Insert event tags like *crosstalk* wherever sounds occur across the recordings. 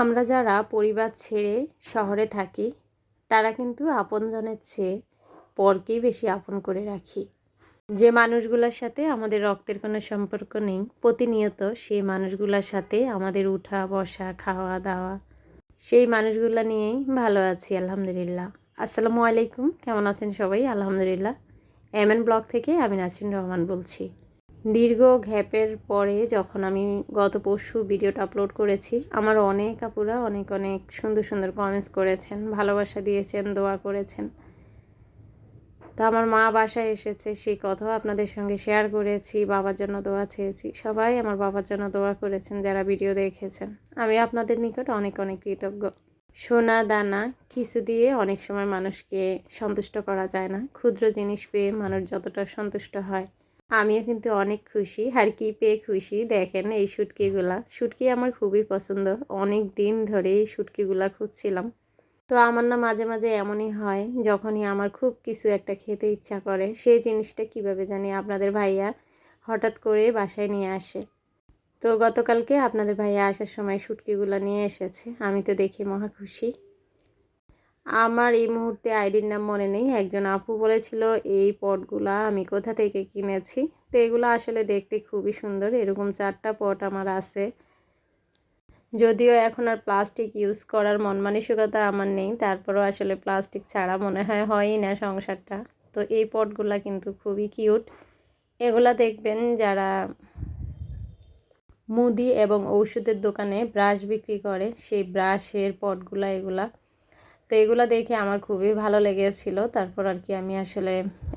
আমরা যারা পরিবার ছেড়ে শহরে থাকি, তারা কিন্তু আপনজনের চেয়ে পরকেই বেশি আপন করে রাখি। যে মানুষগুলোর সাথে আমাদের রক্তের কোনো সম্পর্ক নেই, প্রতিনিয়ত সেই মানুষগুলোর সাথে আমাদের উঠা, বসা, খাওয়া, দাওয়া, সেই মানুষগুলো নিয়েই ভালো আছি, আলহামদুলিল্লাহ। আসসালামু আলাইকুম, কেমন আছেন সবাই? আলহামদুলিল্লাহ। এম এন ব্লগ থেকে আমি নাসিন রহমান বলছি। দীর্ঘ ঘ্যাপের পরে যখন আমি গত পরশু ভিডিওটা আপলোড করেছি, আমার অনেক আপুরা অনেক অনেক সুন্দর সুন্দর কমেন্টস করেছেন, ভালোবাসা দিয়েছেন, দোয়া করেছেন। তো আমার মা বাসায় এসেছে সেই কথাও আপনাদের সঙ্গে শেয়ার করেছি, বাবার জন্য দোয়া চেয়েছি। সবাই আমার বাবার জন্য দোয়া করেছেন, যারা ভিডিও দেখেছেন। আমি আপনাদের নিকট অনেক অনেক কৃতজ্ঞ। সোনা দানা, কিছু দিয়ে অনেক সময় মানুষকে সন্তুষ্ট করা যায় না। ক্ষুদ্র জিনিস পেয়ে মানুষ যতটা সন্তুষ্ট হয় আমিও কিন্তু অনেক খুশি। আর কি পেয়ে খুশি। দেখেন এই শুটকিগুলা। শুটকি আমার খুবই পছন্দ। অনেক দিন ধরে এই শুটকিগুলা খুঁজছিলাম। তো আমার না মাঝে মাঝে এমনই হয়, যখনই আমার খুব কিছু একটা খেতে ইচ্ছা করে, সেই জিনিসটা কীভাবে জানি আপনাদের ভাইয়া হঠাৎ করে বাসায় নিয়ে আসে। তো গতকালকে আপনাদের ভাইয়া আসার সময় শুটকিগুলো নিয়ে এসেছে। আমি তো দেখি মহা খুশি। আমার এই মুহূর্তে আইডির নাম মনে নেই। একজন আপু বলেছিল, এই পটগুলা আমি কোথা থেকে কিনেছি? তো এগুলো আসলে দেখতে খুবই সুন্দর। এরকম চারটা পট আমার আছে। যদিও এখন আর প্লাস্টিক ইউজ করার মন মানসিকতা আমার নেই, তারপরও আসলে প্লাস্টিক ছাড়া মনে হয় হয়ই না সংসারটা। তো এই পটগুলা কিন্তু খুবই কিউট। এগুলা দেখবেন যারা মুদি এবং ঔষধের দোকানে ব্রাশ বিক্রি করে, সেই ব্রাশের পটগুলা এগুলা তো এগুলো দেখে আমার খুবই ভালো লেগেছিল। তারপর আর কি আমি আসলে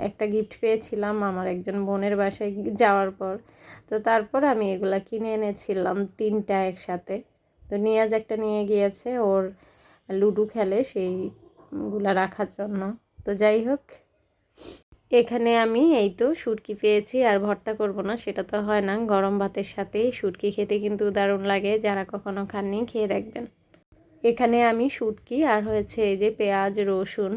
একটা গিফট পেয়েছিলাম আমার একজন বোনের বাসায় যাওয়ার পর। তো তারপর আমি এগুলো কিনে এনেছিলাম তিনটা একসাথে। তো নিয়াজ একটা নিয়ে গিয়েছে ওর লুডো খেলে সেইগুলা রাখার জন্য। তো যাই হোক, এখানে আমি এই তো শুটকি পেয়েছি আর ভর্তা করব না, সেটা তো হয় না। গরম ভাতের সাথে শুটকি খেতে কিন্তু দারুণ লাগে, যারা কখনো খাননি খেয়ে দেখবেন। এখানে আমি শুটকি আর হয়েছে এই যে পেঁয়াজ, রসুন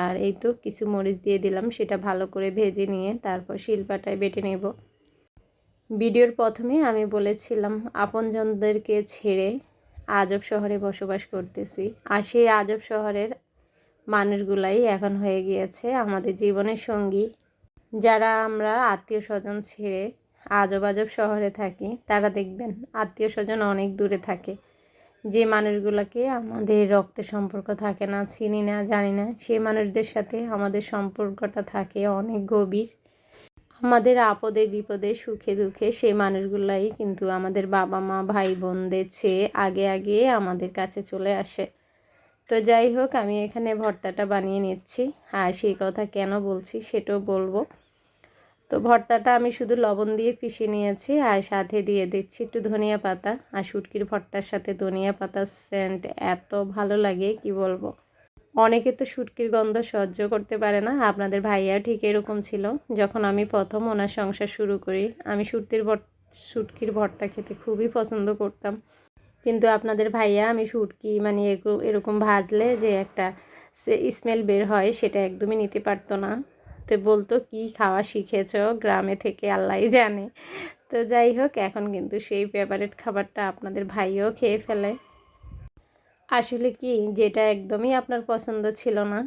আর এই তো কিছু মরিচ দিয়ে দিলাম, সেটা ভালো করে ভেজে নিয়ে তারপর শিলপাটায় বেটে নেব। ভিডিওর প্রথমে আমি বলেছিলাম আপনজনদেরকে ছেড়ে আজব শহরে বসবাস করতেছি আর সেই আজব শহরের মানুষগুলাই এখন হয়ে গিয়েছে আমাদের জীবনের সঙ্গী। যারা আমরা আত্মীয় স্বজন ছেড়ে আজব আজব শহরে থাকি, তারা দেখবেন আত্মীয় স্বজন অনেক দূরে থাকে। যে মানুষগুলোকে আমাদের রক্তের সম্পর্ক থাকে না, চিনি না, জানি না, সেই মানুষদের সাথে আমাদের সম্পর্কটা থাকে অনেক গভীর। আমাদের আপদে বিপদে, সুখে দুঃখে সেই মানুষগুলাই কিন্তু আমাদের বাবা মা, ভাই বোনদের চেয়ে আগে আগে আমাদের কাছে চলে আসে। তো যাই হোক, আমি এখানে ভর্তাটা বানিয়ে নিচ্ছি। আর সেই কথা কেন বলছি সেটাও বলব। তো ভর্তাটা আমি শুধু লবণ দিয়ে পিষে নিয়েছি আর সাথে দিয়ে দিচ্ছি একটু ধনিয়া পাতা আর শুটকির ভর্তার সাথে ধনিয়া পাতার সেন্ট এত ভালো লাগে, কি বলব? অনেকে তো শুটকির গন্ধ সহ্য করতে পারে না, আপনাদের ভাইয়া ঠিক এরকম ছিল। যখন আমি প্রথম ওনার সংসার শুরু করি, আমি শুটকির শুটকির ভর্তা খেতে খুবই পছন্দ করতাম। কিন্তু আপনাদের ভাইয়া আমি শুটকি মানে এরকম ভাজলে যে একটা স্মেল বের হয় সেটা একদমই নিতে পারতো না। তো বলতো কি খাওয়া শিখেছ গ্রামে থেকে আল্লাহ জানে। তো যাই হোক, এখন কিন্তু সেই ফেভারেট খাবারটা আপনাদের ভাইও খেয়ে ফেলে। আসলে কি, যেটা একদমই আপনার পছন্দ ছিল না,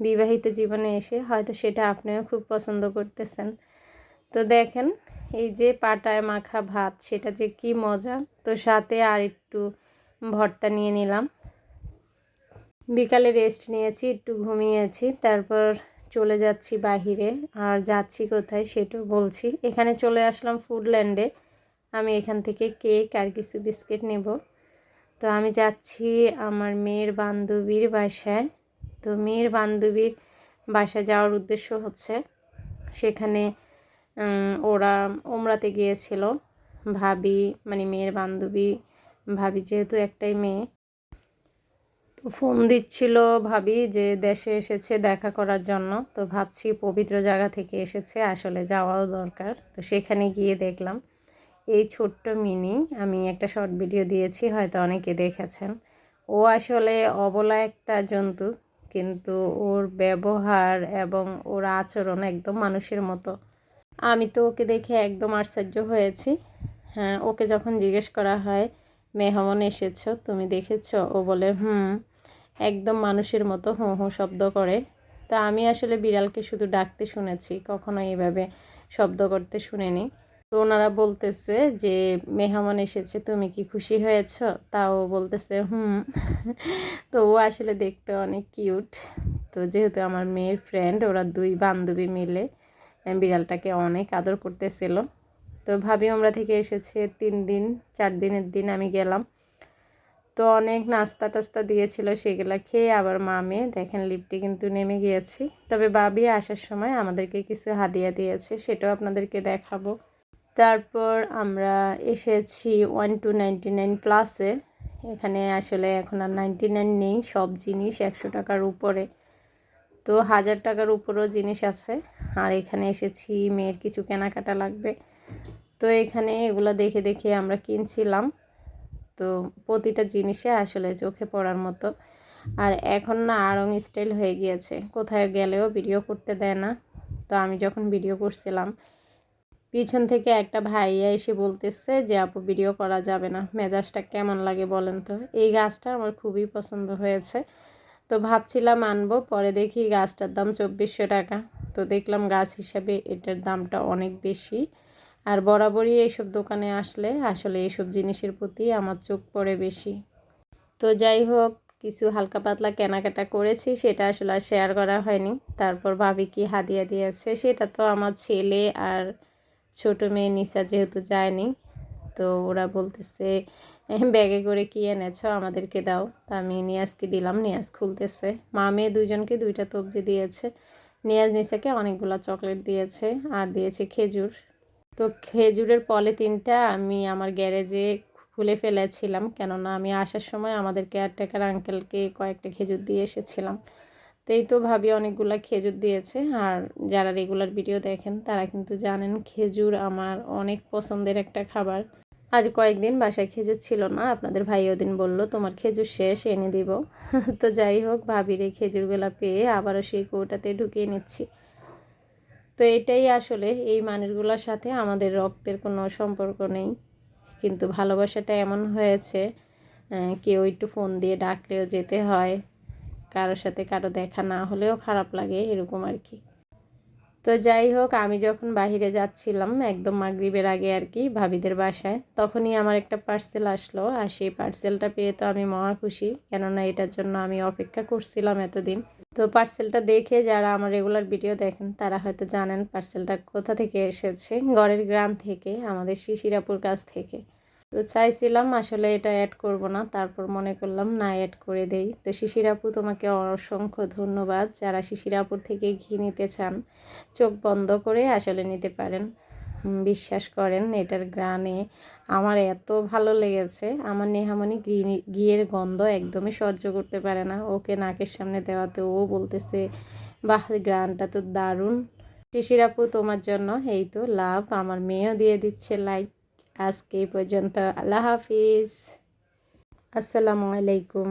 বিবাহিত জীবনে এসে হয়তো সেটা আপনিও খুব পছন্দ করতেছেন। তো দেখেন, এই যে পাটায় মাখা ভাত, সেটা যে কি মজা। তো সাথে আর একটু ভর্তা নিয়ে নিলাম। বিকালে রেস্ট নিয়েছি, একটু ঘুমিয়েছি, তারপর চলে যাচ্ছি বাহিরে, আর যাচ্ছি কোথায় সেটাও বলছি। এখানে চলে আসলাম ফুডল্যান্ডে। আমি এখান থেকে কেক আর কিছু বিস্কিট নেব। তো আমি যাচ্ছি আমার মেয়ের বান্ধবীর বাসায়। তো মেয়ের বান্ধবীর বাসায় যাওয়ার উদ্দেশ্য হচ্ছে, সেখানে ওরা ওমরাতে গিয়েছিল। ভাবি মানে মেয়ের বান্ধবী, ভাবি যেহেতু একটাই মেয়ে তো ফোন দিচ্ছিল ভাবি যে দেশে এসেছে দেখা করার জন্য। তো ভাবছি পবিত্র জায়গা থেকে এসেছে, আসলে যাওয়াও দরকার। তো সেখানে গিয়ে দেখলাম। এই ছোট্ট মিনি, আমি একটা শর্ট ভিডিও দিয়েছি, হয়তো অনেকে দেখেছেন। ও আসলে অবলা একটা জন্তু, কিন্তু ওর ব্যবহার এবং ওর আচরণ একদম মানুষের মতো। আমি তো ওকে দেখে একদম আশ্চর্য হয়েছি। হ্যাঁ ওকে যখন জিজ্ঞেস করা হয় মেহমান এসেছ, তুমি দেখেছ? ও বলে, হুম। একদম মানুষের মতো হুঁ হুঁ শব্দ করে। তা আমি আসলে বিড়ালকে শুধু ডাকতে শুনেছি, কখনো এইভাবে শব্দ করতে শুনিনি। তো ওনারা বলতেছে যে, মেহমান এসেছে, তুমি কি খুশি হয়েছ? তাও বলতেছে, হুম। তো ও আসলে দেখতে অনেক কিউট। তো যেহেতু আমার মেয়ের ফ্রেন্ড, ওরা দুই বান্ধবী মিলে, বিড়ালটাকে অনেক আদর করতেছিল। তো ভাবি আমরা থেকে এসেছে তিন দিন, চার দিনের দিন আমি গেলাম। তো অনেক নাস্তা টাস্তা দিয়েছিল সেগুলো খেয়ে আবার মামে দেখেন লিফটে কিন্তু নেমে গিয়েছি। তবে বাবি আসার সময় আমাদেরকে কিছু হাদিয়া দিয়েছে, সেটাও আপনাদেরকে দেখাবো। তারপর আমরা এসেছি ওয়ান টু নাইনটি নাইন প্লাসে এখানে আসলে এখন আর নাইনটি নাইন নেই, সব জিনিস একশো টাকার উপরে। তো হাজার টাকার উপরেও জিনিস আছে। আর এখানে এসেছি, মেয়ের কিছু কেনাকাটা লাগবে। তো এখানে এগুলো দেখে দেখে আমরা কিনছিলাম। তো প্রতিটা জিনিসে আসলে চোখে পড়ার মতো। আর এখন না আরং স্টাইল হয়ে গিয়েছে। কোথায় গেলেও ভিডিও করতে দেয় না। তো আমি যখন ভিডিও করছিলাম, পিছন থেকে একটা ভাইয়া এসে বলতেছে যে, আপু ভিডিও করা যাবে না। মেজাজটা কেমন লাগে বলেন তো? এই গাছটা আমার খুবই পছন্দ হয়েছে। তো ভাবছিলাম আনব, পরে দেখি গাছটার দাম চব্বিশশো টাকা। তো দেখলাম গাছ হিসাবে এটার দামটা অনেক বেশি। আর বরাবরই এইসব দোকানে আসলে আসলে এইসব জিনিসের প্রতি আমার চোখ পড়ে বেশি। তো যাই হোক, কিছু হালকা পাতলা কেনাকাটা করেছি, সেটা আসলে আর শেয়ার করা হয়নি। তারপর ভাবি কি হাদিয়া দিয়েছে, সেটা তো আমার ছেলে আর ছোট মেয়ে নিসা যেহেতু যায়নি, তো ওরা বলতেছে ব্যাগে করে কি এনেছ? আমাদেরকে দাও। তা আমি নিয়াজকে দিলাম, নিয়াজ খুলতেছে। মা মেয়ে দুজনকে দুইটা তবজি দিয়েছে। নিয়াজ নিসাকে অনেকগুলো চকলেট দিয়েছে, আর দিয়েছে খেজুর। তো খেজুরের পলিথিনটা আমি আমার গ্যারেজে খুলে ফেলেছিলাম। কেননা আমি আসার সময় আমাদের কেয়ারটেকার আঙ্কেলকে কয়েকটা খেজুর দিয়ে এসেছিলাম। তো এই তো ভাবি অনেকগুলো খেজুর দিয়েছে। আর যারা রেগুলার ভিডিও দেখেন, তারা কিন্তু জানেন খেজুর আমার অনেক পছন্দের একটা খাবার। আজ কয়েকদিন বাসায় খেজুর ছিল না। আপনাদের ভাই ওদিন বলল, তোমার খেজুর শেষ, এনে দিব। *laughs* তো যাই হোক, ভাবির এই খেজুরগুলো পেয়ে আবারও সেই কৌটাতে ঢুকিয়ে নিচ্ছি। তো এটাই আসলে এই মানুষগুলোর সাথে আমাদের রক্তের কোনো সম্পর্ক নেই। কিন্তু ভালোবাসাটা এমন হয়েছে কেউ একটু ফোন দিয়ে ডাকলেও যেতে হয়, কারোর সাথে কারও দেখা না হলেও খারাপ লাগে, এরকম আর কি। তো যাই হোক, আমি যখন বাহিরে যাচ্ছিলাম একদম মাগরীবের আগে আর কি ভাবিদের বাসায়, তখনই আমার একটা পার্সেল আসলো আর সেই পার্সেলটা পেয়ে তো আমি মহা খুশি। কেননা এটার জন্য আমি অপেক্ষা করছিলাম এতদিন। তো পার্সেলটা দেখে যারা আমার রেগুলার ভিডিও দেখেন, তারা হয়তো জানেন পার্সেলটা কোথা থেকে এসেছে। গড়ের গ্রাম থেকে, আমাদের শিশিরাপুর কাছ থেকে। তো চাইছিলাম আসলে এটা অ্যাড করব না, তারপর মনে করলাম না অ্যাড করে দেই। তো শিশিরাপু, তোমাকে অসংখ্য ধন্যবাদ। যারা শিশিরাপুর থেকে ঘি নিতে চান, চোখ বন্ধ করে আসলে নিতে পারেন। বিশ্বাস করেন এটার গ্রানে আমার এত ভালো লেগেছে। আমার নেহামনি ঘিয়ের গন্ধ একদমই সহ্য করতে পারে না। ওকে নাকের সামনে দেওয়াতে ও বলতেছে, বাহ গ্রানটা তো দারুণ। শিশিরাপু তোমার জন্য এই তো লাভ। আমার মেয়েও দিয়ে দিচ্ছে লাইক আজকে এই পর্যন্ত। আল্লাহ হাফিজ। আসসালামু আলাইকুম।